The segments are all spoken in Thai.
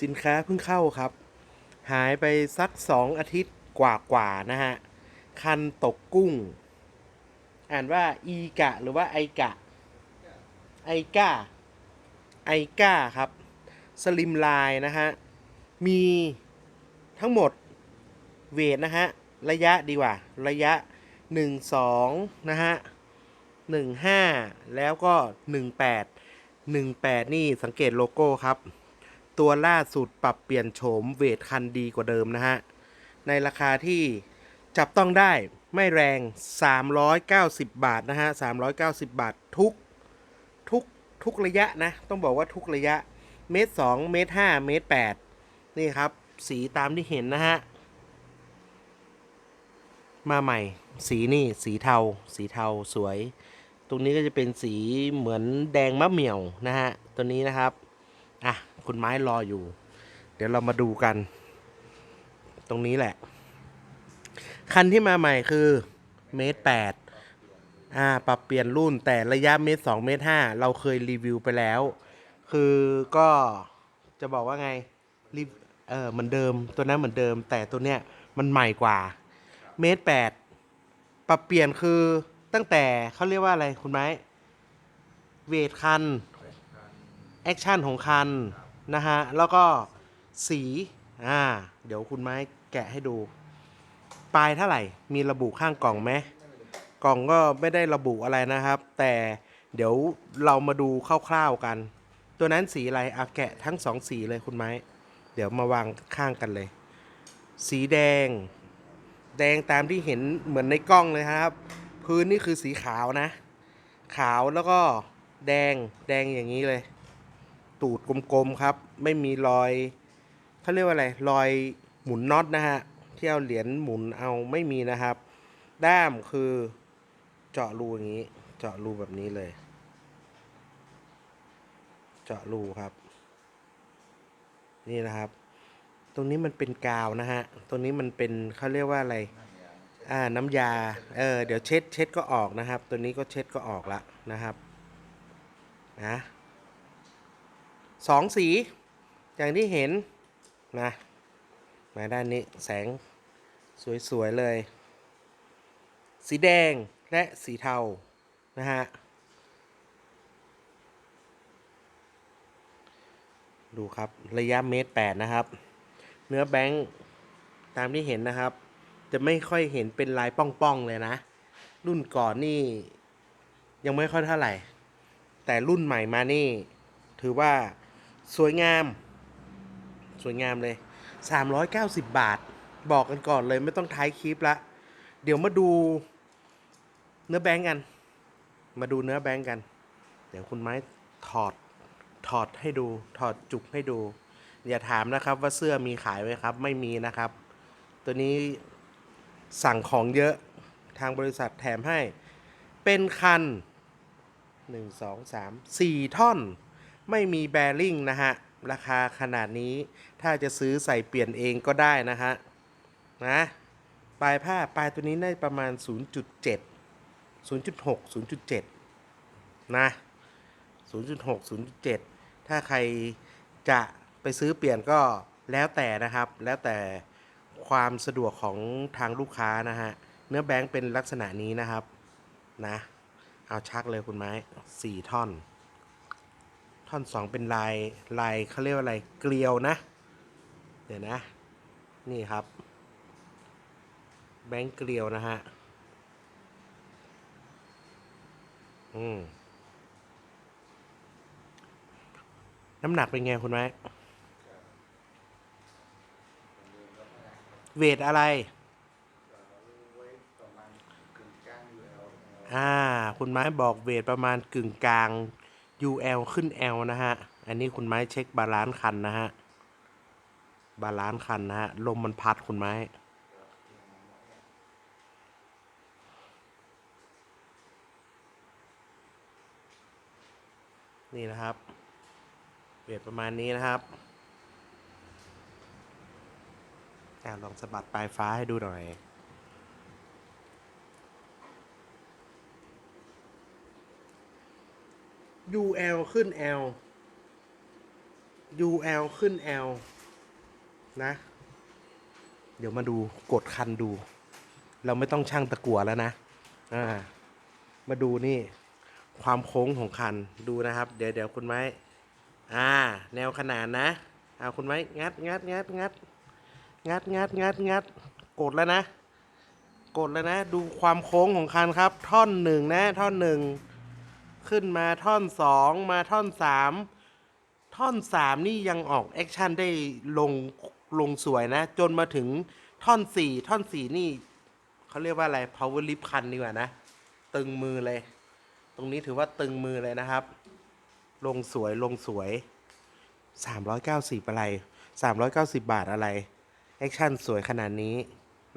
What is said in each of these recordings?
สินค้าเพิ่งเข้าครับ หายไปสักสองอาทิตย์กว่าๆนะฮะ คันตกกุ้ง อ่านว่าอีกะ หรือว่าไอกะ ไอกาไอกาครับ สลิมไลน์นะฮะ มีทั้งหมดเวทนะฮะ ระยะดีกว่า ระยะ 1 2 นะฮะ 1 5 แล้วก็ 18 18 นี่สังเกตโลโก้ครับ ตัวล่าสุดปรับเปลี่ยนโฉมเวทคันดีกว่าเดิมนะฮะ ในราคาที่จับต้องได้ไม่แรง 390 บาทนะฮะ 390 บาททุกทุกทุกระยะนะ ต้องบอกว่าทุกระยะ เมตรสองเมตรห้าเมตรแปดนี่ครับ สีตามที่เห็นนะฮะ มาใหม่ สีนี่สีเทา สีเทาสวย ตรงนี้ก็จะเป็นสีเหมือนแดงมะเหมี่ยวนะฮะ ตัวนี้นะครับ อะ คุณไม้รออยู่ เดี๋ยวเรามาดูกัน ตรงนี้แหละ คันที่มาใหม่คือเมตรแปดอ่าปรับเปลี่ยนรุ่นแต่ระยะเมตรสองเมตรห้าเราเคยรีวิวไปแล้ว คือก็จะบอกว่าไงรีเออเหมือนเดิมตัวนั้นเหมือนเดิม แต่ตัวเนี้ยมันใหม่กว่าเมตรแปดปรับเปลี่ยนคือตั้งแต่เขาเรียกว่าอะไรคุณไม้เวทคัน แอคชั่นของคัน นะฮะ แล้วก็สีอ่าเดี๋ยวคุณไม้แกะให้ดู ปลายเท่าไหร่ มีระบุข้างกล่องไหมกล่องก็ไม่ได้ระบุอะไรนะครับ แต่เดี๋ยวเรามาดูคร่าวๆกัน ตัวนั้นสีอะไรอะแกะทั้งสองสีเลยคุณไม้ เดี๋ยวมาวางข้างกันเลย สีแดง แดงตามที่เห็นเหมือนในกล้องเลยครับ พื้นนี่คือสีขาวนะ ขาวแล้วก็แดงแดงอย่างนี้เลย ตูดกลมๆครับ ไม่มีรอยเขาเรียกว่าอะไรรอยหมุนน็อตนะฮะที่เอาเหรียญหมุนเอาไม่มีนะครับ ด้ามคือเจาะรูอย่างนี้ เจาะรูแบบนี้เลย เจาะรูครับ นี่นะครับ ตรงนี้มันเป็นกาวนะฮะตรงนี้มันเป็นเขาเรียกว่าอะไรอ่าน้ำยาเออเดี๋ยวเช็ดเช็ดก็ออกนะครับ ตัวนี้ก็เช็ดก็ออกละนะครับนะ สองสี อย่างที่เห็นนะมาด้านนี้แสงสวย ๆ เลย สีแดงและสีเทา นะฮะ ดูครับระยะเมตรแปดนะครับ เนื้อแบงค์ตามที่เห็นนะครับ จะไม่ค่อยเห็นเป็นลายป้องๆเลยนะ รุ่นก่อนนี่ ยังไม่ค่อยเท่าไหร่ แต่รุ่นใหม่มานี่ ถือว่า สวยงาม สวยงามเลย 390 บาท บอกกันก่อนเลยไม่ต้องท้ายคลิปละ เดี๋ยวมาดูเนื้อแบงค์กัน มาดูเนื้อแบงค์กัน เดี๋ยวคุณไม้ถอดถอดให้ดู ถอดจุกให้ดู อย่าถามนะครับว่าเสื้อมีขายไหมครับ ไม่มีนะครับ ตัวนี้สั่งของเยอะทางบริษัทแถมให้ เป็นคัน 1 2 3 4 ท่อน ไม่มีแบริ่งนะฮะ ราคาขนาดนี้ ถ้าจะซื้อใส่เปลี่ยนเองก็ได้นะฮะ นะ ปลายผ้าปลายตัวนี้ได้ประมาณ 0.7 0.6 0.7 นะ 0.6 0.7 ถ้าใครจะไปซื้อเปลี่ยนก็แล้วแต่นะครับ แล้วแต่ความสะดวกของทางลูกค้านะฮะ เนื้อแบงค์เป็นลักษณะนี้นะครับ นะ เอาชักเลยคุณไม้สี่ท่อน ท่อนสองเป็นลายลายเขาเรียกว่าอะไรเกลียวนะ เดี๋ยวนะ นี่ครับ แบงค์เกลียวนะฮะ อืมน้ำหนักเป็นไงคุณไม้เวทอะไร อ่า คุณไม้บอกเวทประมาณกึ่งกลาง UL ขึ้น L นะฮะ อันนี้คุณไม้เช็คบาลานซ์คันนะฮะ บาลานซ์คันนะฮะ ลมมันพัดคุณไม้ นี่นะครับเวทประมาณนี้นะครับอ่าลองสะบัดปลายฟ้าให้ดูหน่อย UL ขึ้น L UL ขึ้น L นะ เดี๋ยวมาดูกดคันดู เราไม่ต้องช่างตะกั่วแล้วนะ อ่า มาดูนี่ ความโค้งของคันดูนะครับ เดี๋ยวเดี๋ยวคุณไม้ อ่า แนวขนานนะเอาคุณไม้งัดงัดงัดงัดงัดงัดงัดงัดกดแล้วนะ กดแล้วนะ ดูความโค้งของคันครับ ท่อนหนึ่งนะ ท่อนหนึ่ง ขึ้นมาท่อนสองมาท่อนสามท่อนสามนี่ยังออกแอคชั่นได้ลงลงสวยนะ จนมาถึงท่อนสี่ท่อนสี่นี่เขาเรียกว่าอะไร power lift คันดีกว่านะ ตึงมือเลย ตรงนี้ถือว่าตึงมือเลยนะครับ ลงสวยลงสวย 390 อะไร 390 บาทอะไรแอคชั่นสวยขนาดนี้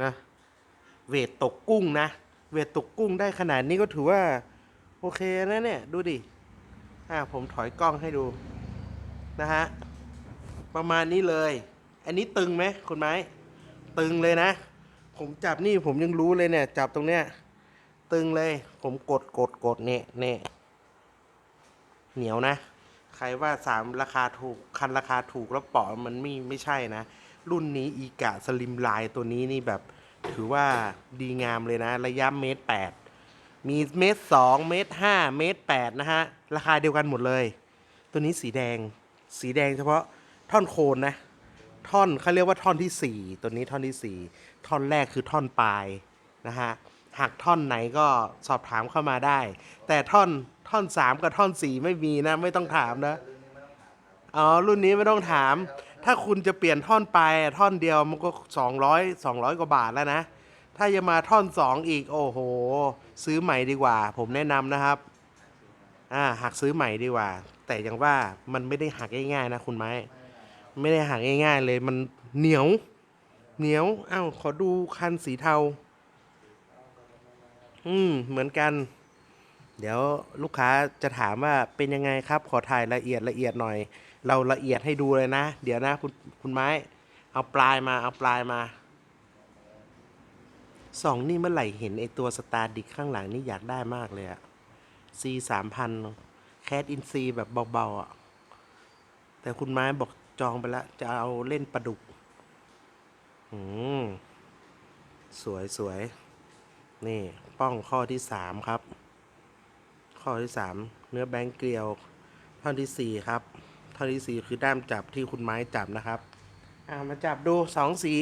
นะ เวทตกกุ้งนะ เวทตกกุ้งได้ขนาดนี้ก็ถือว่า โอเคนะเนี่ย ดูดิ อ่าผมถอยกล้องให้ดู นะฮะ ประมาณนี้เลย อันนี้ตึงไหมคุณไม้ ตึงเลยนะ ผมจับนี่ผมยังรู้เลยเนี่ย จับตรงเนี้ย ตึงเลย ผมกดกดกดเนี่ยเนี่ยเหนียวนะ ใครว่าสามราคาถูก คันราคาถูกแล้วปาะมันไม่ไม่ใช่นะ รุ่นนี้อีกะสลิมไลน์ตัวนี้นี่แบบ ถือว่าดีงามเลยนะ ระยะเมตรแปด มีเมตรสองเมตรห้าเมตรแปดนะฮะ ราคาเดียวกันหมดเลย ตัวนี้สีแดง สีแดงเฉพาะท่อนโคนนะ ท่อนเขาเรียกว่าท่อนที่สี่ตัวนี้ท่อนที่สี่ท่อนแรกคือท่อนปลายนะฮะ หากท่อนไหนก็สอบถามเข้ามาได้ แต่ท่อนท่อนสามกับท่อนสี่ไม่มีนะ ไม่ต้องถามนะ อ๋อ รุ่นนี้ไม่ต้องถาม ถ้าคุณจะเปลี่ยนท่อนปลายท่อนเดียวมันก็สองร้อยสองร้อยกว่าบาทแล้วนะ ถ้าจะมาท่อนสองอีก โอ้โห ซื้อใหม่ดีกว่า ผมแนะนำนะครับ อ่าหักซื้อใหม่ดีกว่า แต่อย่างว่ามันไม่ได้หักง่ายๆนะคุณไม้ ไม่ได้หักง่ายๆเลยมันเหนียว เหนียวอ้าวขอดูคันสีเทา อืม เหมือนกัน เดี๋ยวลูกค้าจะถามว่าเป็นยังไงครับ ขอถ่ายละเอียดละเอียดหน่อย เราละเอียดให้ดูเลยนะ เดี๋ยวนะคุณคุณไม้ เอาปลายมาเอาปลายมา สองนี่เมื่อไหร่เห็นไอตัวสตาร์ดิกข้างหลังนี่อยากได้มากเลยอะซีสามพันแคดอินซีแบบเบาๆอะแต่คุณไม้บอกจองไปแล้ว จะเอาเล่นปลาดุก อืม สวยสวย นี่ ป้องข้อที่สามครับ ข้อที่สามเนื้อแบงก์เกลียว ท่อนที่สี่ครับ ท่อนที่สี่คือด้ามจับที่คุณไม้จับนะครับ อ่ามาจับดูสองสี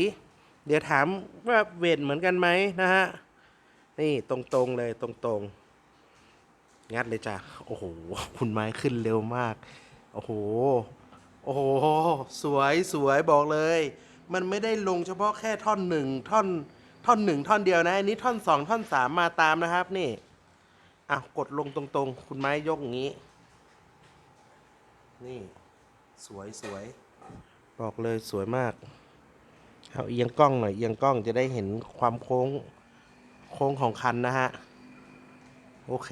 เดี๋ยวถามว่าเวทเหมือนกันไหมนะฮะ นี่ตรงๆเลยตรงๆ งัดเลยจ้ะ โอ้โห คุณไม้ขึ้นเร็วมาก โอ้โห โอ้โห สวยสวยบอกเลย มันไม่ได้ลงเฉพาะแค่ท่อนหนึ่งท่อนท่อนหนึ่งท่อนเดียวนะ อันนี้ท่อนสองท่อนสามมาตามนะครับนี่อะกดลงตรงๆ คุณไม้ยกอย่างนี้ นี่ สวยสวยบอกเลยสวยมาก เอาเอียงกล้องหน่อยเอียงกล้องจะได้เห็นความโค้งโค้งของคันนะฮะ โอเค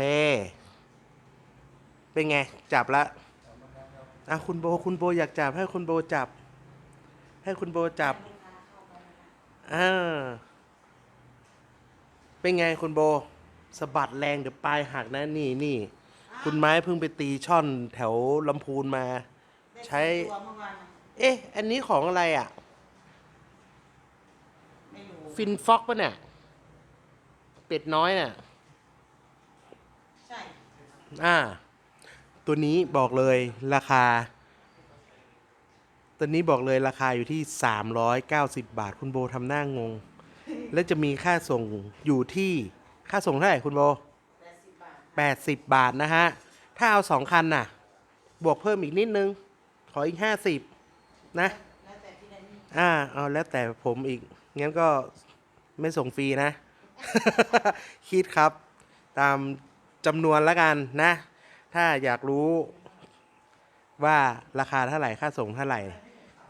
เป็นไง จับละอะคุณโบคุณโบอยากจับให้คุณโบจับ ให้คุณโบจับอ่าเป็นไงคุณโบสะบัดแรงเดี๋ยวปลายหักนะนี่นี่คุณไม้เพิ่งไปตีช่อนแถวลำพูนมา ใช้ตัวเมื่อวานน่ะเอ๊ะ อันนี้ของอะไรอะไม่รู้ ฟินฟ็อกปะเนี่ย เป็ดน้อยน่ะใช่อ่า ตัวนี้บอกเลยราคา ตัวนี้บอกเลยราคาอยู่ที่ 390 บาทคุณโบทำหน้างง แล้วจะมีค่าส่งอยู่ที่ค่าส่งเท่าไหร่คุณโบแปดสิบบาท80 บาทนะฮะ ถ้าเอาสองคันน่ะ บวกเพิ่มอีกนิดนึง ขออีก 50 นะ แล้วแต่พี่แดนนี่อ่า เอาแล้วแต่ผมอีก งั้นก็ไม่ส่งฟรีนะ คิดครับ ตามจำนวนล้วกันนะ ถ้าอยากรู้ว่าราคาเท่าไหร่ค่าส่งเท่าไหร่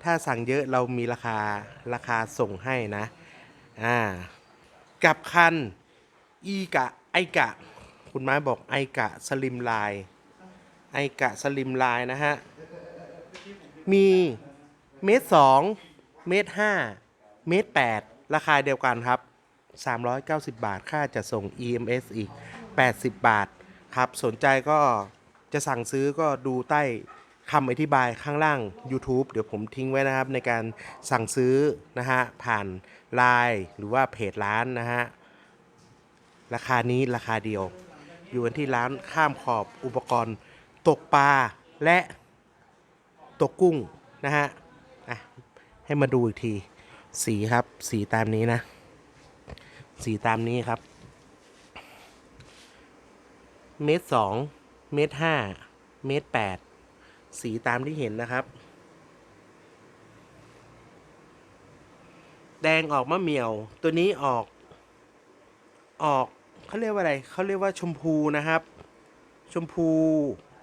ถ้าสั่งเยอะเรามีราคาราคาส่งให้นะ อ่า กับคัน อีกะ ไอกะ คุณไม้บอกไอกะสลิมไลน์ไอกะสลิมไลน์นะฮะ มีเมตรสองเมตรห้า เมตรแปดราคาเดียวกันครับ 390 บาท ค่าจะส่ง EMS อีก 80 บาท ครับ สนใจก็จะสั่งซื้อก็ดูใต้คำอธิบายข้างล่าง YouTube เดี๋ยวผมทิ้งไว้นะครับ ในการสั่งซื้อนะฮะ ผ่าน Line หรือว่าเพจร้านนะฮะ ราคานี้ราคาเดียว อยู่กันที่ร้านข้ามขอบอุปกรณ์ ตกปลาและตกกุ้งนะฮะอะให้มาดูอีกที สีครับ สีตามนี้นะ สีตามนี้ครับ เมตรสองเมตรห้าเมตรแปดสีตามที่เห็นนะครับ แดงออกมะเหมี่ยว ตัวนี้ออก ออกเขาเรียกว่าอะไรเขาเรียกว่าชมพูนะครับ ชมพู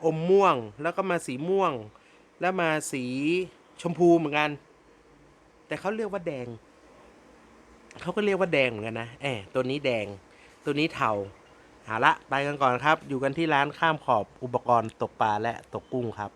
อมม่วงแล้วก็มาสีม่วง แล้วมาสีชมพูเหมือนกัน แต่เขาเรียกว่าแดง เขาก็เรียกว่าแดงเหมือนกันนะแอบตัวนี้แดง ตัวนี้เทาเอาละไปกันก่อนครับ อยู่กันที่ร้านข้ามขอบอุปกรณ์ตกปลาและตกกุ้งครับ